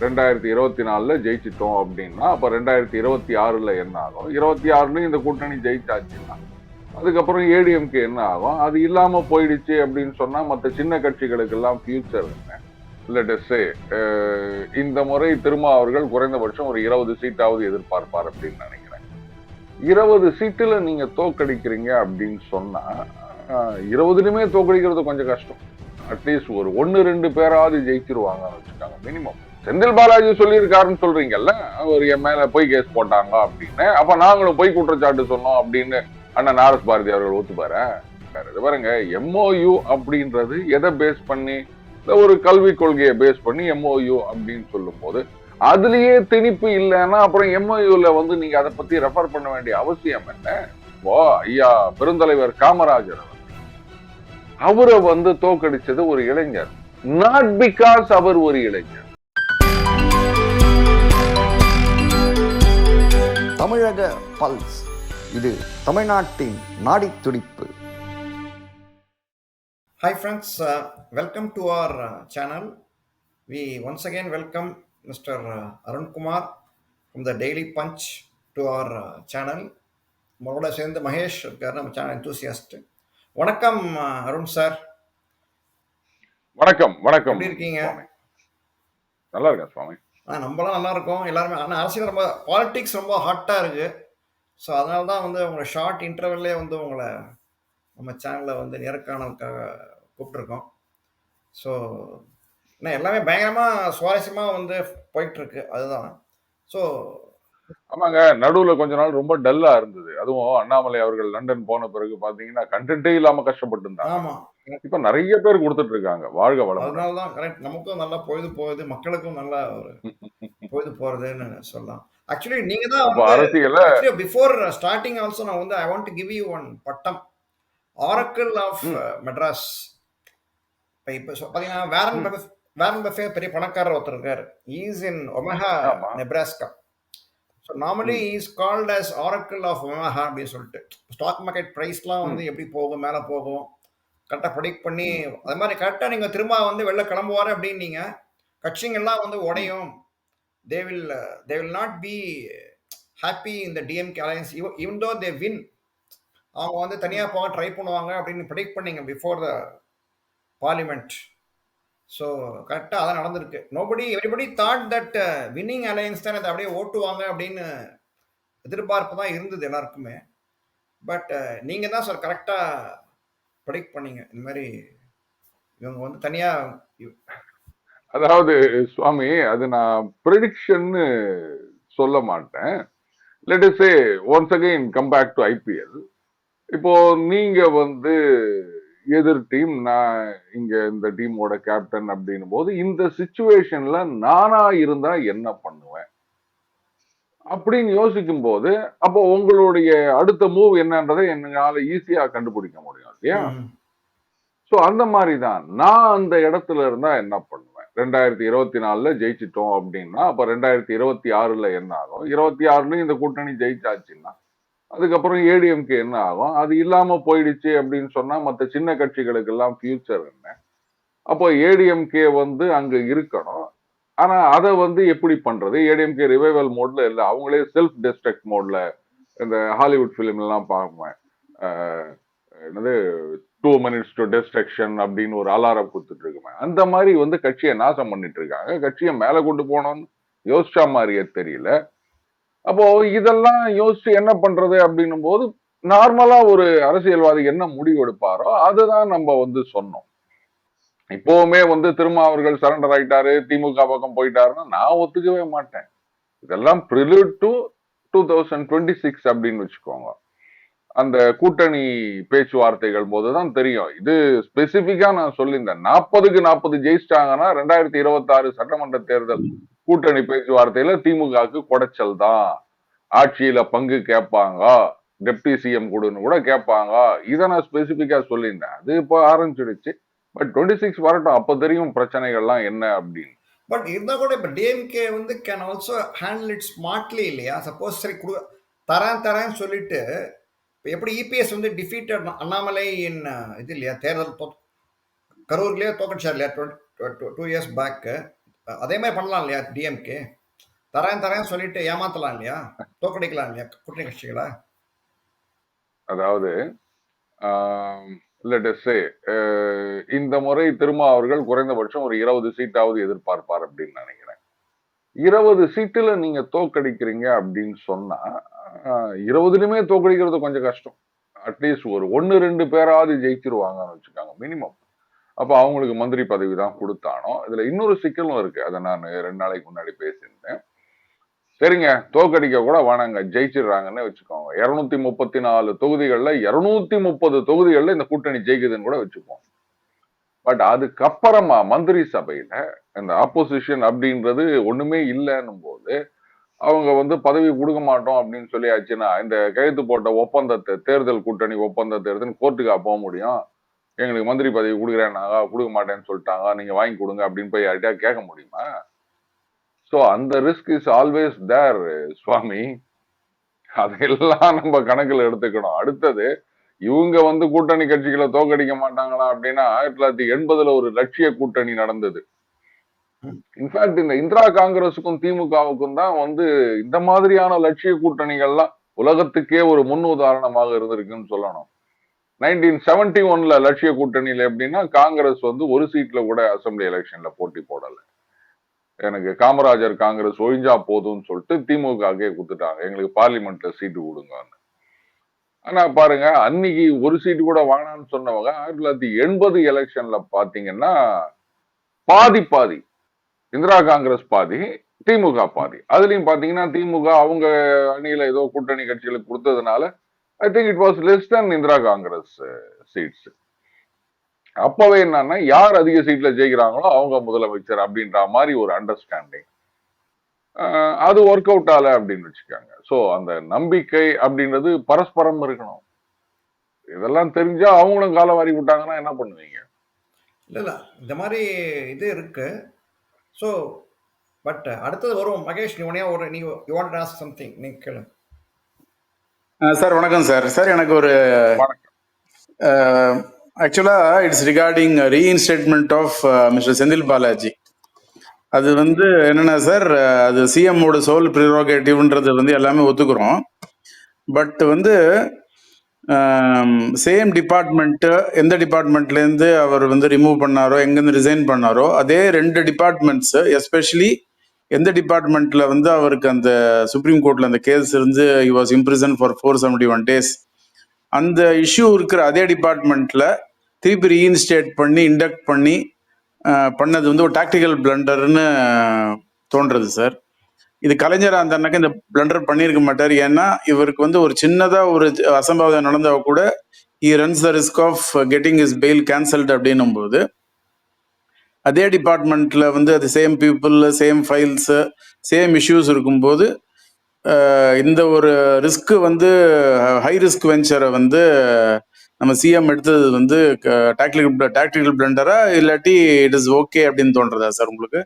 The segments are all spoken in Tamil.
ரெண்டாயிரத்தி இருபத்தி நாலில் ஜெயிச்சிட்டோம் அப்படின்னா அப்போ ரெண்டாயிரத்தி இருபத்தி ஆறில் என்ன ஆகும்? இருபத்தி ஆறுலையும் இந்த கூட்டணி ஜெயிச்சாச்சுன்னா அதுக்கப்புறம் ஏடிஎம்கே என்ன ஆகும்? அது இல்லாமல் போயிடுச்சு அப்படின்னு சொன்னால் மற்ற சின்ன கட்சிகளுக்கெல்லாம் ஃபியூச்சர் என்ன? லெட்டஸ்ஸே இந்த முறை திரும்ப அவர்கள் குறைந்தபட்சம் ஒரு இருபது சீட்டாவது எதிர்பார்ப்பார் அப்படின்னு நினைக்கிறேன். இருபது சீட்டில் நீங்கள் தோக்கடிக்கிறீங்க அப்படின்னு சொன்னால் இருபதுலையுமே தோக்கடிக்கிறது கொஞ்சம் கஷ்டம். அட்லீஸ்ட் ஒரு ஒன்று ரெண்டு பேராவது ஜெயிச்சிருவாங்கன்னு வச்சுக்காங்க மினிமம் செந்தில் பாலாஜி சொல்லியிருக்காருன்னு சொல்றீங்கல்ல அவர் என் மேல பொய் கேஸ் போட்டாங்க அப்படின்னு. அப்ப நாங்களும் பொய் குற்றச்சாட்டு சொன்னோம் அப்படின்னு அண்ணன் நாரஸ் பாரதி அவர்கள் ஒத்துப்பாரு? இது பாருங்க எம்ஓயு அப்படின்றது எதை பேஸ் பண்ணி இந்த ஒரு கல்விக் கொள்கையை பேஸ் பண்ணி எம்ஓயு அப்படின்னு சொல்லும் போது அதுலயே திணிப்பு இல்லைன்னா அப்புறம் எம்ஓயுல வந்து நீங்க அதை பத்தி ரெஃபர் பண்ண வேண்டிய அவசியம் என்ன? ஓ ஐயா பெருந்தலைவர் காமராஜர் அவர். அவரை வந்து தோக்கடிச்சது ஒரு இளைஞர். நாட் பிகாஸ் அவர் ஒரு இளைஞர். தமிழக பல்ஸ் இது தமிழ்நாட்டின் நாடித் துடிப்பு Hi friends, uh, welcome to our uh, channel. We once again welcome Mr. Uh, Arun Kumar from the Daily Punch to our uh, channel. நம்மளோட சேர்ந்து மகேஷ் இருக்கார் நம்ம சேனல் enthusiast. வணக்கம் uh, அருண் சார் வணக்கம் வணக்கம் எப்படி இருக்கீங்க? நல்லா இருக்கேன் சுவாமி ஆ நம்மளாம் நல்லா இருக்கோம் எல்லாருமே ஆனால் அரசியல் ரொம்ப பாலிடிக்ஸ் ரொம்ப ஹாட்டாக இருக்குது ஸோ அதனால தான் வந்து உங்களை ஷார்ட் இன்டர்வல்லே வந்து உங்களை நம்ம சேனலில் வந்து நேர்காணலுக்காக கூப்பிட்ருக்கோம் ஸோ என்ன எல்லாமே பயங்கரமாக சுவாரஸ்யமாக வந்து போயிட்டுருக்கு. அதுதான். ஸோ ஆமாங்க. நடுவுல கொஞ்ச நாள் ரொம்ப டல்லா இருந்தது. அதுவும் அண்ணாமலை அவர்கள் லண்டன் போன பிறகு பாத்தீங்கன்னா கண்டென்ட்டே இல்லாம கஷ்டப்பட்டு இருந்தாங்க ஆமாம் இப்ப நிறைய பேர் கொடுத்துட்டு இருக்காங்க. வாழ்க வளம் அதனால தான் கரெக்ட் நமக்கும் நல்லா பொழுது போகுது மக்களுக்கும் நல்லா ஒரு பொழுது போகிறதுன்னு சொல்லலாம். ஆக்சுவலி நீங்கள் தான் அரசியல uh, starting also நான் வந்து I want to give you one பட்டம். ஆரக்கிள் ஆஃப் மெட்ராஸ் இப்போ இப்போ பார்த்தீங்கன்னா வேரன் வேரன் பஃபே பெரிய பணக்காரர் ஒருத்தர் இருக்கார். Is in Omaha. Nebraska so normally is called as oracle of Omaha அப்படின்னு சொல்லிட்டு. ஸ்டாக் மார்க்கெட் ப்ரைஸ்லாம் வந்து எப்படி போகும் மேலே போகும்? கரெக்டாக ப்ரொடிக்ட் பண்ணி அது மாதிரி கரெக்டாக நீங்கள் திரும்ப வந்து வெளில கிளம்புவார் அப்படின்னீங்க. கட்சிங்கெல்லாம் வந்து உடையும். They will they will not be happy இந்த DMK alliance even though they win அவங்க வந்து தனியாக போக ட்ரை பண்ணுவாங்க அப்படின்னு ப்ரெடிக்ட் பண்ணீங்க பிஃபோர் த பார்லிமெண்ட் ஸோ கரெக்டாக அதான் நடந்திருக்கு. Nobody everybody thought that winning alliance தான் அதை அப்படியே ஓட்டுவாங்க அப்படின்னு எதிர்பார்ப்பு தான் இருந்தது எல்லாருக்குமே. பட் uh, நீங்கள் தான் சார் கரெக்டாக ப்ரெடிக்ட் பண்ணீங்க. இந்த மாதிரி இவங்க வந்து தனியாக அதாவது சுவாமி அது நான் ப்ரிடிக்ஷன்னு சொல்ல மாட்டேன். Let say once again come back to IPL இப்போ நீங்க வந்து எதிர் டீம் நான் இங்க இந்த டீமோட கேப்டன் அப்படின்னும் போது இந்த சுச்சுவேஷன்ல நானா இருந்தா என்ன பண்ணுவேன்? அப்படின்னு யோசிக்கும் போது அப்போ உங்களுடைய அடுத்த மூவ் என்னன்றதை என்னால ஈஸியா கண்டுபிடிக்க முடியும் இல்லையா? ஸோ அந்த மாதிரி தான் நான் அந்த இடத்துல இருந்தா என்ன பண்ணுவேன்? ரெண்டாயிரத்தி இருபத்தி நாலுல ஜெயிச்சிட்டோம் அப்படின்னா அப்ப ரெண்டாயிரத்தி இருபத்தி ஆறுல என்ன ஆகும்? இருபத்தி ஆறுலயும் இந்த கூட்டணி ஜெயிச்சாச்சுன்னா அதுக்கப்புறம் ஏடிஎம்கே என்ன ஆகும்? அது இல்லாம போயிடுச்சு அப்படின்னு சொன்னா மற்ற சின்ன கட்சிகளுக்கு எல்லாம் ஃபியூச்சர் என்ன? அப்போ ஏடிஎம்கே வந்து அங்க இருக்கணும். ஆனா அதை வந்து எப்படி பண்றது? ஏடிஎம்கே ரிவைவல் மோட்ல இல்ல அவங்களே செல்ஃப் டிஸ்ட்ரக்ட் மோட்ல இந்த ஹாலிவுட் ஃபிலிம் எல்லாம் பார்ப்பேன் என்னது டூ மினிட்ஸ் டு டிஸ்ட்ரக்ஷன் அப்படின்னு ஒரு அலாரம் கொடுத்துட்டு இருக்குமே அந்த மாதிரி வந்து கட்சியை நாசம் பண்ணிட்டு இருக்காங்க கட்சியை மேல கொண்டு போனோம்னு யோசிச்சா மாதிரியே தெரியல. அப்போ இதெல்லாம் யோசிச்சு என்ன பண்றது அப்படின்னும் போது நார்மலா ஒரு அரசியல்வாதி என்ன முடிவு எடுப்பாரோ அதுதான் நம்ம வந்து சொன்னோம். இப்போவுமே வந்து திரும்ப அவர்கள் சரண்டர் ஆயிட்டாரு திமுக பக்கம் போயிட்டாருன்னா நான் ஒத்துக்கவே மாட்டேன். இதெல்லாம் prelude to two thousand twenty six அப்படின்னு வச்சுக்கோங்க. அந்த கூட்டணி பேச்சுவார்த்தைகள் போதுதான் தெரியும். இது ஸ்பெசிபிக்கா நான் சொல்லியிருந்தேன். நாற்பதுக்கு நாற்பது ஜெயிச்சிட்டாங்கன்னா ரெண்டாயிரத்தி இருபத்தி ஆறு சட்டமன்ற தேர்தல் கூட்டணி பேச்சுவார்த்தையில திமுகவுக்கு குடைச்சல் தான். ஆட்சியில பங்கு கேட்பாங்க. டெப்டி சிஎம் கொடுன்னு கூட கேட்பாங்க. இதை நான் ஸ்பெசிபிக்கா சொல்லியிருந்தேன். அது இப்போ ஆரம்பிச்சிடுச்சு. பட் டுவெண்ட்டி சிக்ஸ் வரட்டும் அப்ப தெரியும் பிரச்சனைகள்லாம் என்ன அப்படின்னு. பட் இருந்தால் கூட இப்போ டிஎம்கே வந்து can also handle it smartly இல்லையா? சப்போஸ் சரி கொடு தரேன் தரேன்னு சொல்லிட்டு இப்போ எப்படி இபிஎஸ் வந்து டிஃபீட்டட் அண்ணாமலை இன் இது இல்லையா? தேர்தல் தோ கரூர்லேயே தோக்கடிச்சார் இல்லையா? டூ இயர்ஸ் பேக்கு அதே மாதிரி பண்ணலாம் இல்லையா டிஎம்கே தரேன் தரேன் சொல்லிட்டு ஏமாத்தலாம் இல்லையா? தோக்கடிக்கலாம் இல்லையா? கூட்டணி கட்சிகளை அதாவது லெட்டஸ்டே uh, இந்த முறை திருமா அவர்கள் குறைந்தபட்சம் ஒரு இருபது சீட்டாவது எதிர்பார்ப்பார் அப்படின்னு நினைக்கிறேன். இருபது சீட்டுல நீங்க தோக்கடிக்கிறீங்க அப்படின்னு சொன்னா இருபதுலயுமே தோக்கடிக்கிறது கொஞ்சம் கஷ்டம். அட்லீஸ்ட் ஒரு ஒன்னு ரெண்டு பேராவது ஜெயிச்சிருவாங்கன்னு வச்சுக்காங்க மினிமம் அப்ப அவங்களுக்கு மந்திரி பதவி தான் கொடுத்தானோ இதில் இன்னொரு சிக்கலும் இருக்கு. அதை நான் ரெண்டு நாளைக்கு முன்னாடி பேசியிருந்தேன். சரிங்க. தோக்கடிக்க கூட வேணாங்க. ஜெயிச்சிடுறாங்கன்னு வச்சுக்கோங்க. இருநூத்தி முப்பத்தி நாலு தொகுதிகளில் இருநூத்தி முப்பது தொகுதிகளில் இந்த கூட்டணி ஜெயிக்குதுன்னு கூட வச்சுப்போம். பட் அதுக்கப்புறமா மந்திரி சபையில இந்த ஆப்போசிஷன் அப்படின்றது ஒண்ணுமே இல்லைன்னும் போது அவங்க வந்து பதவி கொடுக்க மாட்டோம் அப்படின்னு சொல்லியாச்சுன்னா இந்த கையெழுத்து போட்ட ஒப்பந்தத்தை தேர்தல் கூட்டணி ஒப்பந்தத்தை எடுத்துன்னு கோர்ட்டுக்கா போக முடியும். எங்களுக்கு மந்திரி பதவி கொடுக்குறேன்னாங்க. கொடுக்க மாட்டேன்னு சொல்லிட்டாங்க. நீங்க வாங்கி கொடுங்க அப்படின்னு போய் யார்கிட்டயா கேட்க முடியுமா? ஸோ அந்த risk is always there Swami. அதையெல்லாம் நம்ம கணக்கில் எடுத்துக்கணும். அடுத்தது இவங்க வந்து கூட்டணி கட்சிகளை தோக்கடிக்க மாட்டாங்களா அப்படின்னா ஆயிரத்தி தொள்ளாயிரத்தி எண்பதுல ஒரு லட்சிய கூட்டணி நடந்தது. இன்ஃபேக்ட் இந்த இந்திரா காங்கிரஸுக்கும் திமுகவுக்கும் தான் வந்து இந்த மாதிரியான லட்சிய கூட்டணிகள்லாம் உலகத்துக்கே ஒரு முன் உதாரணமாக இருந்திருக்குன்னு சொல்லணும். நைன்டீன் செவன்டி ஒன்ல லட்சிய கூட்டணியில எப்படின்னா காங்கிரஸ் வந்து ஒரு சீட்ல கூட அசம்பிளி எலெக்ஷன்ல போட்டி போடல. எனக்கு காமராஜர் காங்கிரஸ் ஒழிஞ்சா போதும்னு சொல்லிட்டு திமுகவே கொடுத்துட்டாங்க. எங்களுக்கு பார்லிமெண்ட்ல சீட்டு கொடுங்கன்னு. ஆனா பாருங்க அன்னைக்கு ஒரு சீட்டு கூட வாங்கினான்னு சொன்னவங்க ஆயிரத்தி தொள்ளாயிரத்தி எண்பது எலெக்ஷன்ல பாத்தீங்கன்னா பாதி பாதி. இந்திரா காங்கிரஸ் பாதி திமுக பாதி. அதுலயும் பாத்தீங்கன்னா திமுக அவங்க அணியில ஏதோ கூட்டணி கட்சிகளுக்கு கொடுத்ததுனால I think it was less than Indira Congress uh, seats அப்பவே என்னன்னா யார் அதிக சீட்ல ஜெயிக்கிறாங்களோ அவங்க முதலமைச்சர் அப்படின்ற மாதிரி ஒரு அண்டர்ஸ்டாண்டிங் அது ஒர்க் அவுட் ஆகல அப்படின்னு வச்சுக்காங்க. ஸோ அந்த நம்பிக்கை அப்படின்றது பரஸ்பரம் இருக்கணும். இதெல்லாம் தெரிஞ்சா அவங்களும் காலை வாரி விட்டாங்கன்னா என்ன பண்ணுவீங்க? இல்லை இல்லை. இந்த மாதிரி இது இருக்கு. ஸோ பட் அடுத்தது வரும். மகேஷ் நீ உடனே ஒரு நீ யூ வாண்ட் ஆஸ்க் சம்திங் நீ கேளு. சார் வணக்கம் சார். சார் எனக்கு ஒரு ஆக்சுவலாக it's regarding reinstatement of Mister Senthil Balaji அது வந்து என்னென்னா சார் uh, அது சிஎம்மோட சோல் ப்ரிரோகேட்டிவ்ன்றது வந்து எல்லாமே ஒத்துக்கிறோம். பட் வந்து um, சேம் டிபார்ட்மெண்ட்டு எந்த டிபார்ட்மெண்ட்லேருந்து அவர் வந்து ரிமூவ் பண்ணாரோ எங்கேருந்து ரிசைன் பண்ணாரோ அதே ரெண்டு டிபார்ட்மெண்ட்ஸு எஸ்பெஷலி எந்த டிபார்ட்மெண்ட்டில் வந்து அவருக்கு அந்த சுப்ரீம் கோர்ட்டில் அந்த கேஸ் இருந்து he was imprison for four seventy one days அந்த இஷ்யூ இருக்கிற அதே டிபார்ட்மெண்ட்டில் திருப்பி ரீஇன்ஸ்டேட் பண்ணி இண்டக்ட் பண்ணி பண்ணது வந்து ஒரு டாக்டிக்கல் பிளண்டர்னு தோன்றது சார். இது கலைஞராக அந்த இந்த பிளண்டர் பண்ணியிருக்க மாட்டார். ஏன்னா இவருக்கு வந்து ஒரு சின்னதாக ஒரு அசம்பாவிதம் நடந்தால் கூட he runs the risk of getting his bail cancelled அப்படின்னும் போது அதே டிபார்ட்மெண்ட்ல வந்து அது same people same files same issues இருக்கும்போது இந்த ஒரு ரிஸ்க்கு வந்து ஹை ரிஸ்க் வெஞ்சரை வந்து நம்ம சிஎம் எடுத்தது வந்து டாக்டிக்கல் டாக்டிக்கல் பிளண்டரா இல்லாட்டி இட் இஸ் ஓகே அப்படின்னு தோன்றதா சார் உங்களுக்கு?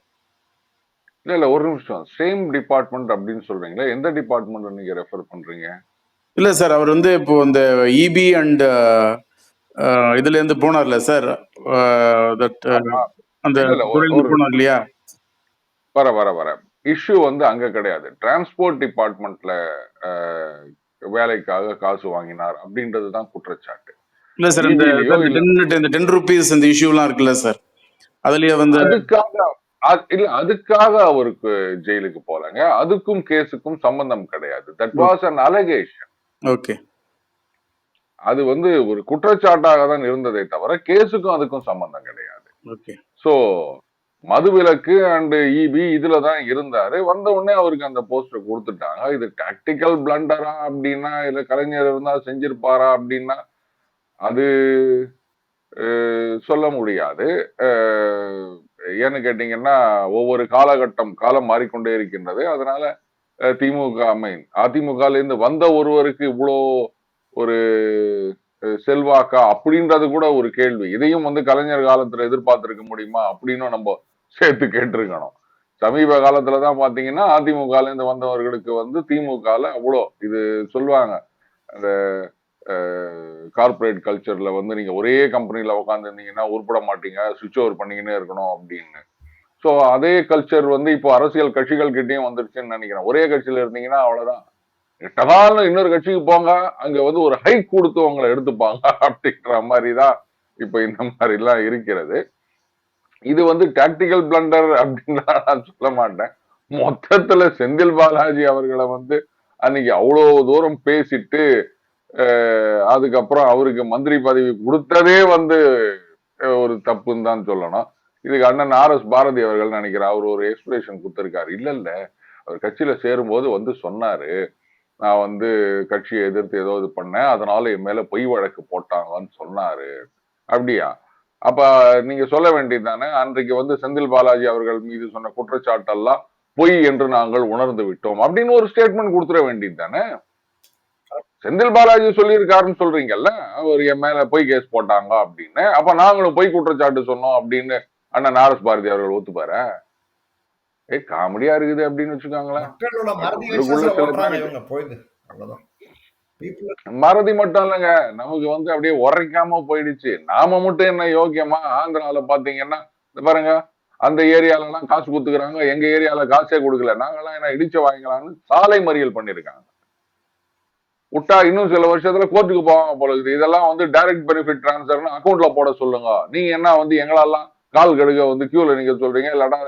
இல்ல இல்ல ஒரு நிமிஷம். சேம் டிபார்ட்மெண்ட் அப்படின்னு சொல்றீங்களா? எந்த டிபார்ட்மெண்ட் நீங்க ரெஃபர் பண்றீங்க? இல்ல சார் அவர் வந்து இப்போ இந்த இபி அண்ட் இதுல இருந்து போனார்ல சார். அந்த போனார் இல்லையா? வர வர வர. இஷ்யூ வந்து அங்க கிடையாது. டிரான்ஸ்போர்ட் டிபார்ட்மெண்ட்ல வேலைக்காக காசு வாங்கினார் அப்படின்றது தான் குற்றச்சாட்டு. இல்ல சார் இந்த இந்த டென் ருபீஸ் இந்த இஷ்யூலாம் இருக்குல்ல சார் அதுலயே வந்து அதுக்காக இல்ல அதுக்காக அவருக்கு ஜெயிலுக்கு போறாங்க. அதுக்கும் கேஸுக்கும் சம்பந்தம் கிடையாது. That was an allegation okay. அது வந்து ஒரு குற்றச்சாட்டாக தான் இருந்ததே தவிர கேஸுக்கும் அதுக்கும் சம்பந்தம் கிடையாது. ஓகே. சோ மதுவிலக்கு அண்ட் இபி இதுல தான் இருந்தாரு. வந்த உடனே அவருக்கு அந்த போஸ்டர் கொடுத்துட்டாங்க. இது டாக்டிக்கல் பிளண்டரா அப்படின்னா இல்ல கலைஞர் இருந்தா செஞ்சிருப்பாரா அப்படின்னா அது சொல்ல முடியாது. ஏன்னு கேட்டீங்கன்னா ஒவ்வொரு காலகட்டம் காலம் மாறிக்கொண்டே இருக்கின்றது. அதனால திமுக அமைன். அதிமுகலேருந்து வந்த ஒருவருக்கு இவ்வளோ ஒரு செல்வாக்கா அப்படின்றது கூட ஒரு கேள்வி. இதையும் வந்து கலைஞர் காலத்துல எதிர்பார்த்திருக்க முடியுமா அப்படின்னு நம்ம சேர்த்து கேட்டிருக்கணும். சமீப காலத்துலதான் பாத்தீங்கன்னா அதிமுகலேருந்து வந்தவர்களுக்கு வந்து திமுகல அவ்வளோ இது சொல்லுவாங்க. அந்த கார்பரேட் கல்ச்சர்ல வந்து நீங்க ஒரே கம்பெனில உட்காந்துருந்தீங்கன்னா உருப்பட மாட்டீங்க சுவிட்ச் ஓவர் பண்ணிக்கினே இருக்கணும் அப்படின்னு. ஸோ அதே கல்ச்சர் வந்து இப்போ அரசியல் கட்சிகள் கிட்டேயும் வந்துருச்சுன்னு நினைக்கிறேன். ஒரே கட்சியில இருந்தீங்கன்னா அவ்வளவுதான். எட்டதாலும் இன்னொரு கட்சிக்கு போங்க அங்க வந்து ஒரு ஹைக் கொடுத்து உங்களை எடுத்துப்பாங்க அப்படின்ற மாதிரி தான் இப்போ இந்த மாதிரிலாம் இருக்கிறது. இது வந்து டாக்டிக்கல் பிளண்டர் அப்படின்னு நான் சொல்ல மாட்டேன். மொத்தத்துல செந்தில் பாலாஜி அவர்களை வந்து அன்னைக்கு அவ்வளோ தூரம் பேசிட்டு அதுக்கப்புறம் அவருக்கு மந்திரி பதவி கொடுத்ததே வந்து ஒரு தப்புன்னு தான் சொல்லணும். இதுக்கு அண்ணன் ஆர் எஸ் பாரதி அவர்கள் நினைக்கிறேன் அவர் ஒரு எக்ஸ்பிரேஷன் கொடுத்துருக்காரு. இல்ல இல்ல. அவர் கட்சியில சேரும்போது வந்து சொன்னாரு. நான் வந்து கட்சியை எதிர்த்து ஏதோ இது பண்ணேன். அதனால என் மேல பொய் வழக்கு போட்டாங்கன்னு சொன்னாரு. அப்படியா? அப்ப நீங்க சொல்ல வேண்டியது தானே. அன்றைக்கு வந்து செந்தில் பாலாஜி அவர்கள் மீது சொன்ன குற்றச்சாட்டெல்லாம் பொய் என்று நாங்கள் உணர்ந்து விட்டோம். அப்படின்னு ஒரு ஸ்டேட்மெண்ட் கொடுத்துட வேண்டியது தானே? செந்தில் பாலாஜி சொல்லியிருக்காருன்னு சொல்றீங்கல்ல அவர் என் மேல பொய் கேஸ் போட்டாங்க அப்படின்னு. அப்ப நாங்களும் பொய் குற்றச்சாட்டு சொன்னோம் அப்படின்னு அண்ணன் ஆர்எஸ் பாரதி அவர்கள் ஒத்துப்பாரா? ஏய் காமெடியா இருக்குது அப்படின்னு வச்சுக்கோங்களேன். மறதி மட்டும் இல்லைங்க. நமக்கு வந்து அப்படியே உரைக்காம போயிடுச்சு. நாம மட்டும் என்ன யோக்கியமா? ஆந்திரால பாத்தீங்கன்னா இந்த பாருங்க அந்த ஏரியால எல்லாம் காசு கொடுத்துக்கிறாங்க. எங்க ஏரியால காசே கொடுக்கல. நாங்கெல்லாம் என்ன இடிச்ச வாங்கிக்கலாம்னு சாலை மறியல் பண்ணிருக்காங்க விட்டா இன்னும் சில வருஷத்துல கோர்ட்டுக்கு போவாங்க போல இருக்குது. இதெல்லாம் வந்து டைரக்ட் பெனிஃபிட் டிரான்ஸ்ஃபர்னு அக்கௌண்ட்ல போட சொல்லுங்க. நீங்க என்ன வந்து எங்களெல்லாம் கால் கடுக்க வந்து கியூல நீங்க சொல்றீங்க? இல்லாட்டா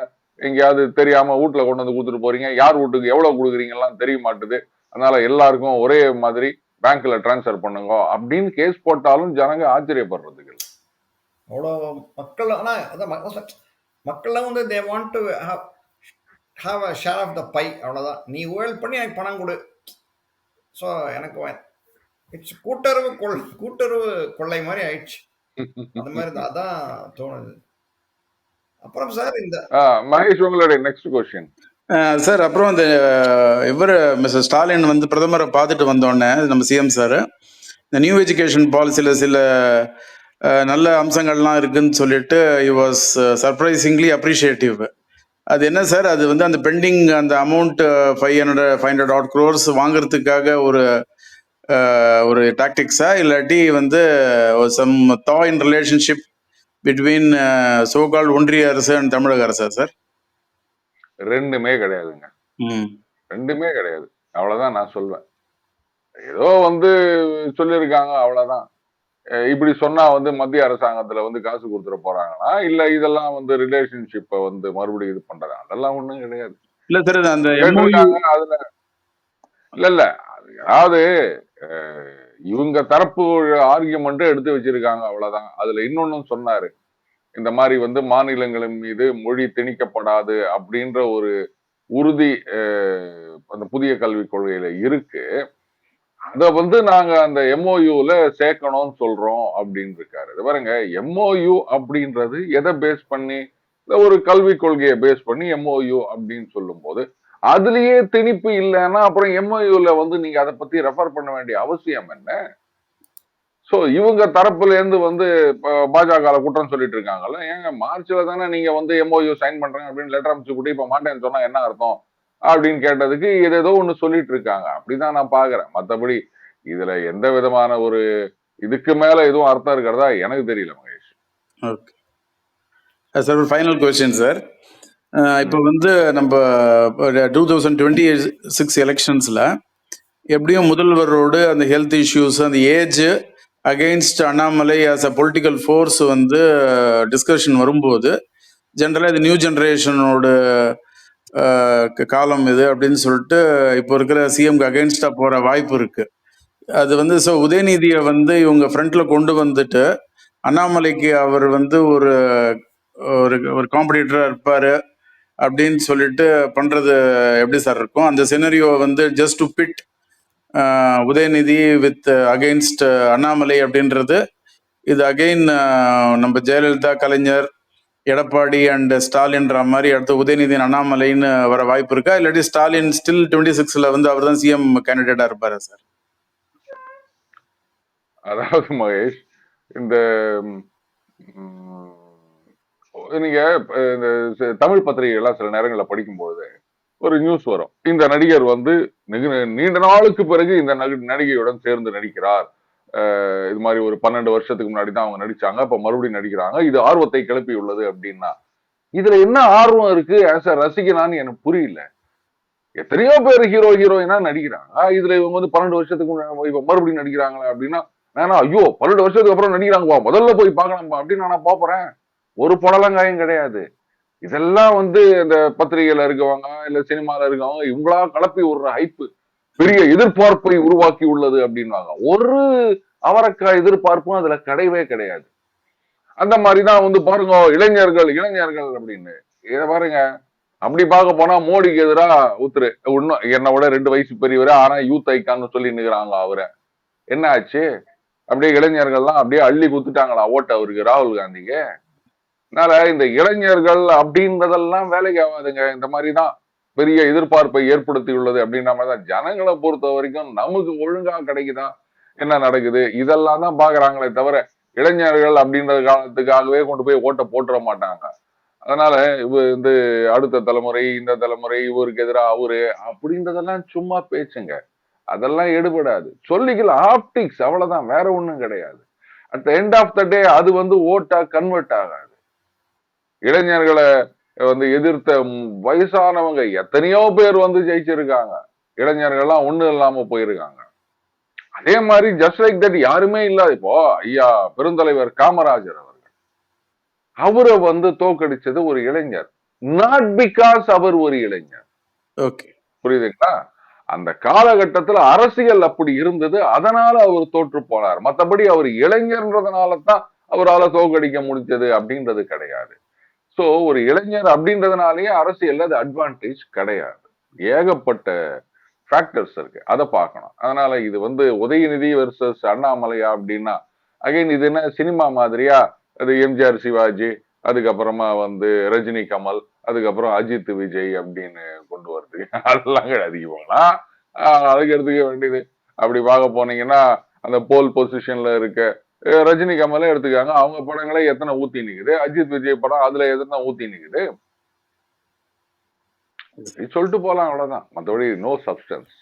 எங்கேயாவது தெரியாம வீட்டுல கொண்டு வந்து கொடுத்துட்டு போறீங்க? யார் வீட்டுக்கு எவ்வளவு கொடுக்குறீங்கலாம் தெரிய மாட்டுது. அதனால எல்லாருக்கும் ஒரே மாதிரி பேங்க்ல டிரான்ஸ்ஃபர் பண்ணுங்க. அப்படின்னு கேஸ் போட்டாலும் ஜனங்க ஆச்சரியப்படுறதுக்கு இல்லை. அவ்வளோ மக்கள் ஆனால் அதான் மக்கள்லாம் வந்து they want to have a share of the pie அவ்வளோதான் நீ ஓயல் பண்ணி எனக்கு பணம் கொடு. ஸோ எனக்கு இட்ஸ் கூட்டுறவு கொள் கூட்டுறவு கொள்ளை மாதிரி ஆயிடுச்சு. அந்த மாதிரி தான் அதான் தோணுது. அப்புறம் சார் இந்த ஆ, மகேஷ் உங்களுடைய நெக்ஸ்ட் கொஸ்டின் சார் அப்புறம் இந்த இவர் மிஸ்டர் ஸ்டாலின் வந்து பிரதமரை பார்த்துட்டு வந்தோடனே நம்ம சிஎம் சார் இந்த நியூ எஜுகேஷன் பாலிசியில் சில நல்ல அம்சங்கள்லாம் இருக்குன்னு சொல்லிட்டு இ வாஸ் சர்ப்ரைசிங்லி அப்ரிஷியேட்டிவ் அது என்ன சார்? அது வந்து அந்த பெண்டிங் அந்த amount five hundred five hundred odd crores வாங்குறதுக்காக ஒரு ஒரு டாக்டிக்ஸா இல்லாட்டி வந்து சம் தா இன் ரிலேஷன்ஷிப் பிட்வீன் சோகால் ஒன்றிய அரசு அண்ட் தமிழக அரசா சார்? ரெண்டுமே கிடையாதுங்க. ம். ரெண்டுமே கிடையாது. அவ்வளவுதான் நான் சொல்வேன். ஏதோ வந்து சொல்லியிருக்காங்க அவ்வளவுதான். இப்படி சொன்னா வந்து மத்திய அரசாங்கத்துல வந்து காசு கொடுத்துட போறாங்கன்னா இல்ல இதெல்லாம் வந்து ரிலேஷன்ஷிப்பை வந்து மறுபடியும் இது பண்றாங்க அதெல்லாம் ஒண்ணும் கிடையாது. இல்ல சார் அந்த அதுல இல்ல இல்ல. அது அதாவது இவங்க தரப்பு ஆர்கியுமெண்ட் எடுத்து வச்சிருக்காங்க அவ்வளவுதான். அதுல இன்னொன்னும் சொன்னாரு. இந்த மாதிரி வந்து மாநிலங்களின் மீது மொழி திணிக்கப்படாது அப்படின்ற ஒரு உறுதி அந்த புதிய கல்விக் கொள்கையில இருக்கு. அத வந்து நாங்க அந்த எம்ஓயூல சேர்க்கணும்னு சொல்றோம் அப்படின்னு இருக்காரு. இது பாருங்க எம்ஓயு அப்படின்றது எதை பேஸ் பண்ணி? ஒரு கல்விக் கொள்கையை பேஸ் பண்ணி எம்ஓயு அப்படின்னு சொல்லும்போது அதுலயே திணிப்பு இல்லைன்னா அப்புறம் எம்ஓயூல வந்து நீங்க அதை பத்தி ரெஃபர் பண்ண வேண்டிய அவசியம் என்ன? ஸோ இவங்க தரப்புல இருந்து வந்து பாஜக குற்றம் சொல்லிட்டு இருக்காங்கல்ல ஏங்க மார்ச்ல தானே நீங்க வந்து எம்ஓயு சைன் பண்றேன் அப்படின்னு லெட்டர் அமைச்சு கூட்டி இப்ப மாட்டேன்னு சொன்னா என்ன அர்த்தம்? அப்படின்னு கேட்டதுக்கு ஏதேதோ ஏதோ ஒண்ணு சொல்லிட்டு இருக்காங்க அப்படிதான் நான் பாக்குறேன். மத்தபடி இதுல எந்த விதமான ஒரு இதுக்கு மேல எதுவும் அர்த்தம் இருக்கிறதா எனக்கு தெரியல மகேஷ். ஓகே சார் ஒரு ஃபைனல் கொஸ்டின் சார் இப்போ வந்து நம்ம டூ தௌசண்ட் டுவெண்ட்டி சிக்ஸ் எலெக்ஷன்ஸில் எப்படியும் முதல்வரோடு அந்த ஹெல்த் இஷ்யூஸ் அந்த age against Annamalai as a political force வந்து uh, டிஸ்கஷன் வரும்போது ஜென்ரலாக இது நியூ ஜென்ரேஷனோட காலம் இது அப்படின்னு சொல்லிட்டு இப்போ இருக்கிற சிஎம்க்கு அகேன்ஸ்டாக போகிற வாய்ப்பு இருக்குது அது வந்து ஸோ உதயநிதியை வந்து இவங்க ஃப்ரண்ட்டில் கொண்டு வந்துட்டு அண்ணாமலைக்கு அவர் வந்து ஒரு ஒரு ஒரு காம்படிட்டராக இருப்பார் அப்படின்னு சொல்லிட்டு பண்ணுறது எப்படி சார் இருக்கும்? அந்த சினரியோ வந்து just to pit Udhayanidhi with against Annamalai அப்படின்றது. இது அகைன் நம்ம ஜெயலலிதா கலைஞர் எடப்பாடி அண்ட் ஸ்டாலின்ற மாதிரி அடுத்து உதயநிதி அண்ணாமலைன்னு வர வாய்ப்பு இருக்கா? இல்லாட்டி ஸ்டாலின் ஸ்டில் டுவெண்ட்டி சிக்ஸ்ல வந்து அவர் தான் சிஎம் கேண்டிடேட்டா இருப்பாரு சார் அதாவது மகேஷ் இந்த நீங்க இந்த தமிழ் தமிழ் பத்திரிகைகள்லாம் சில நேரங்களில் படிக்கும்போது ஒரு நியூஸ் வரும். இந்த நடிகர் வந்து நீண்ட நாளுக்கு பிறகு இந்த நடிகையுடன் சேர்ந்து நடிக்கிறார். இது மாதிரி ஒரு பன்னெண்டு வருஷத்துக்கு முன்னாடி தான் அவங்க நடிச்சாங்க. அப்ப மறுபடியும் நடிக்கிறாங்க. இது ஆர்வத்தை கிளப்பி உள்ளது அப்படின்னா இதுல என்ன ஆர்வம் இருக்கு? ஆஸ் அ ரசிகனான்னு எனக்கு புரியல. எத்தனையோ பேர் ஹீரோ ஹீரோயினா நடிக்கிறாங்க. இதுல இவங்க வந்து பன்னெண்டு வருஷத்துக்கு முன்னாடி இப்ப மறுபடியும் நடிக்கிறாங்களா அப்படின்னா நான் ஐயோ பன்னெண்டு வருஷத்துக்கு அப்புறம் நடிக்கிறாங்கப்பா முதல்ல போய் பார்க்கலாம்ப்பா அப்படின்னு நான் பாப்புறேன் ஒரு புடலங்காயம் கிடையாது. இதெல்லாம் வந்து இந்த பத்திரிகையில இருக்கவங்க இல்ல சினிமால இருக்கவங்க இவங்களா கலப்பி விடுற ஹைப்பு பெரிய எதிர்பார்ப்பை உருவாக்கி உள்ளது அப்படின்வாங்க ஒரு அவரக்காய் எதிர்பார்ப்பும் அதுல கிடையவே கிடையாது. அந்த மாதிரிதான் வந்து பாருங்க இளைஞர்கள் இளைஞர்கள் அப்படின்னு. இதை பாருங்க அப்படி பார்க்க போனா மோடிக்கு எதிரா உத்துரு இன்னும் என்னை விட ரெண்டு வயசு பெரியவர் ஆனா யூத் ஐக்கான்னு சொல்லி நிக்கிறாங்க அவரை. என்ன ஆச்சு? அப்படியே இளைஞர்கள்லாம் அப்படியே அள்ளி குத்துட்டாங்களா ஓட்ட அவருக்கு ராகுல் காந்திக்கு? அதனால இந்த இளைஞர்கள் அப்படின்றதெல்லாம் வேலைக்கு ஆகாதுங்க. இந்த மாதிரிதான் பெரிய எதிர்பார்ப்பை ஏற்படுத்தி உள்ளது தான் ஜனங்களை பொறுத்த வரைக்கும் நமக்கு ஒழுங்கா கிடைக்குதா? என்ன நடக்குது? இதெல்லாம் தான் பாக்குறாங்களே தவிர இளைஞர்கள் அப்படின்ற காலத்துக்காகவே கொண்டு போய் ஓட்டை போட்டுற மாட்டாங்க. அதனால இவ வந்து அடுத்த தலைமுறை இந்த தலைமுறை இவருக்கு எதிராக அவரு அப்படின்றதெல்லாம் சும்மா பேச்சுங்க. அதெல்லாம் எடுபடாது. சொல்லிக்கலாம் ஆப்டிக்ஸ் அவ்வளவுதான். வேற ஒண்ணும் கிடையாது. At end of the day அது வந்து ஓட்டா கன்வெர்ட் ஆகாது. இளைஞர்களை வந்து எதிர்த்த வயசானவங்க எத்தனையோ பேர் வந்து ஜெயிச்சிருக்காங்க. இளைஞர்கள்லாம் ஒண்ணு இல்லாம போயிருக்காங்க. அதே மாதிரி ஜஸ்ட் லைக் தட் யாருமே இல்லாத இப்போ ஐயா பெருந்தலைவர் காமராஜர் அவர்கள். அவரை வந்து தோக்கடிச்சது ஒரு இளைஞர். நாட் பிகாஸ் அவர் ஒரு இளைஞர். ஓகே புரியுதுங்களா? அந்த காலகட்டத்துல அரசியல் அப்படி இருந்தது. அதனால அவர் தோற்று போனார். மத்தபடி அவர் இளைஞர்ன்றதுனால தான் அவரால தோக்கடிக்க முடிஞ்சது அப்படின்றது கிடையாது. சோ ஒரு இளைஞர் அப்படின்றதுனாலயே அரசியல் அது அட்வான்டேஜ் கிடையாது. ஏகப்பட்ட ஃபேக்டர்ஸ் இருக்கு. அதை பார்க்கணும். அதனால இது வந்து உதயநிதி வெர்சஸ் அண்ணாமலையா அப்படின்னா அகைன் இது என்ன சினிமா மாதிரியா? அது எம்ஜிஆர் சிவாஜி அதுக்கப்புறமா வந்து ரஜினி கமல் அதுக்கப்புறம் அஜித் விஜய் அப்படின்னு கொண்டு வருது. அதெல்லாம் கிடையாது. இவங்களாம் அதுக்கு எடுத்துக்க வேண்டியது. அப்படி பார்க்க போனீங்கன்னா அந்த போல் பொசிஷன்ல இருக்க ரஜினி கமலை எடுத்துக்காங்க. அவங்க படங்களே எத்தனை ஊத்தி நிக்குது? அஜித் விஜய் படம் அதுல எத்தனை ஊத்தி நிக்குது? சொல்லிட்டு போலாம் அவ்வளவுதான். மற்றபடி நோ சப்ஸ்டன்ஸ்